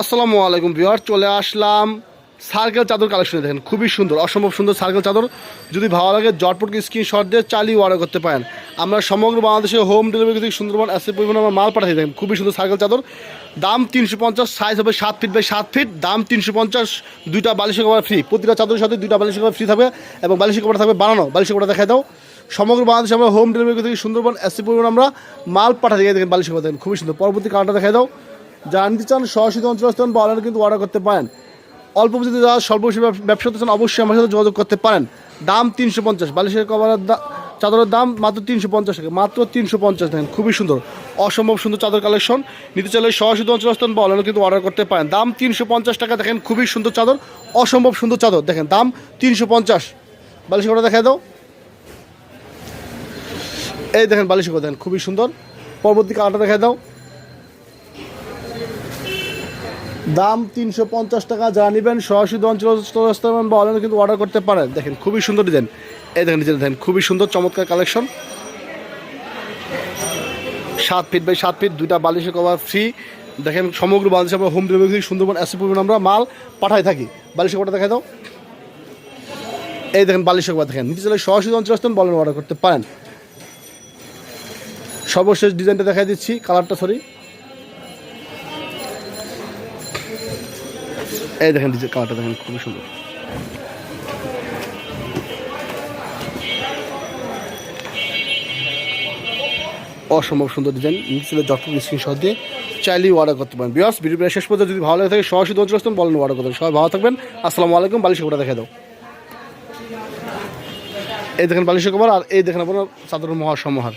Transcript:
আসসালামু আলাইকুম বিহার চলে আসলাম সার্কেল চাদর কালেকশনে। দেখেন, খুবই সুন্দর, অসম্ভব সুন্দর সার্কেল চাদর। যদি ভালো লাগে জটপটকে স্ক্রিনশট দিয়ে চালিয়ে অর্ডার করতে পারেন। আমরা সমগ্র বাংলাদেশে হোম ডেলিভারি থেকে সুন্দরবন এসে পরিমাণে আমরা মাল পাঠাই দেখেন খুবই সুন্দর সার্কেল চাদর। দাম তিনশো পঞ্চাশ সাইজ হবে সাত ফিট বাই সাত ফিট দাম তিনশো পঞ্চাশ, দুইটা বালিশের কভার ফ্রি প্রতিটা চাদরের সাথে দুইটা বালিশের কভার ফ্রি থাকবে এবং বালিশের কভার থাকবে বানানো। বালিশের কভার দেখাই দাও। সমগ্র বাংলাদেশে আমরা হোম ডেলিভারি থেকে সুন্দরবন এসে পরিমাণ আমরা মাল পাঠাই দেখেন, বালিশের কভার দেখেন, খুবই সুন্দর। পরবর্তী কালারটা দেখাই দাও। যারা নিতে চান সরাসরি অঞ্চলস্থান বা অনলাইনে কিন্তু অর্ডার করতে পারেন। অল্প পুঁজিতে যারা স্বল্প ব্যবসা করতে চান অবশ্যই আমার সাথে যোগাযোগ করতে পারেন। দাম তিনশো পঞ্চাশ, বালিশের কভারের চাদরের দাম মাত্র তিনশো পঞ্চাশ টাকা, মাত্র তিনশো পঞ্চাশ দেখেন, খুবই সুন্দর, অসম্ভব সুন্দর চাদর কালেকশন নিতে চাইলে সরাসরি অঞ্চলস্থান বা অনলাইনে কিন্তু অর্ডার করতে পারেন। দাম তিনশো পঞ্চাশ টাকা দেখেন, খুবই সুন্দর চাদর, অসম্ভব সুন্দর চাদর। দেখেন, দাম তিনশো পঞ্চাশ। বালিশের কভার দেখাই দাও। এই দেখেন, বালিশের কভার দেখেন, খুবই সুন্দর। পরবর্তী কালারটা দেখাই দাও। দাম তিনশো পঞ্চাশ টাকা যা নেবেন সরাসরি অঞ্চল বা অনলাইনে কিন্তু অর্ডার করতে পারেন। দেখেন, খুবই সুন্দর ডিজাইন এই দেখেন ডিজাইন দেখেন, খুবই সুন্দর, চমৎকার কালেকশন সাত ফিট বাই সাত ফিট দুইটা বালিশের কভার ফ্রি দেখেন, সমগ্র বাংলাদেশে আমরা হোম ডেলিভারি সুন্দরবন এসে পরিমাণ আমরা মাল পাঠাই থাকি। বালিশের কভারটা দেখা দাও। এই দেখেন, বালিশের কভার দেখেন। নিচে চলে সরাসরি অঞ্চল বলেন অর্ডার করতে পারেন। সর্বশেষ ডিজাইনটা দেখাই দিচ্ছি কালারটা সরি এই দেখেন ডিজাইন কালারটা দেখেন, খুবই সুন্দর। অসম্ভব সুন্দর ডিজাইন নিচে যত স্ক্রিনশট দিয়ে চাইলেই অর্ডার করতে পারেন। বিয়ার্স ভিডিও প্রায় শেষ পর্যন্ত যদি ভালো লাগে থাকে, সরাসরি দঞ্চল আসতেন বলেন অর্ডার করতেন সবাই ভালো থাকবেন, আসসালামু আলাইকুম বালিশের কভার দেখে দাও। এই দেখেন বালিশের কভার, আর এই দেখেন আপনার চাদরের মহাসমাহার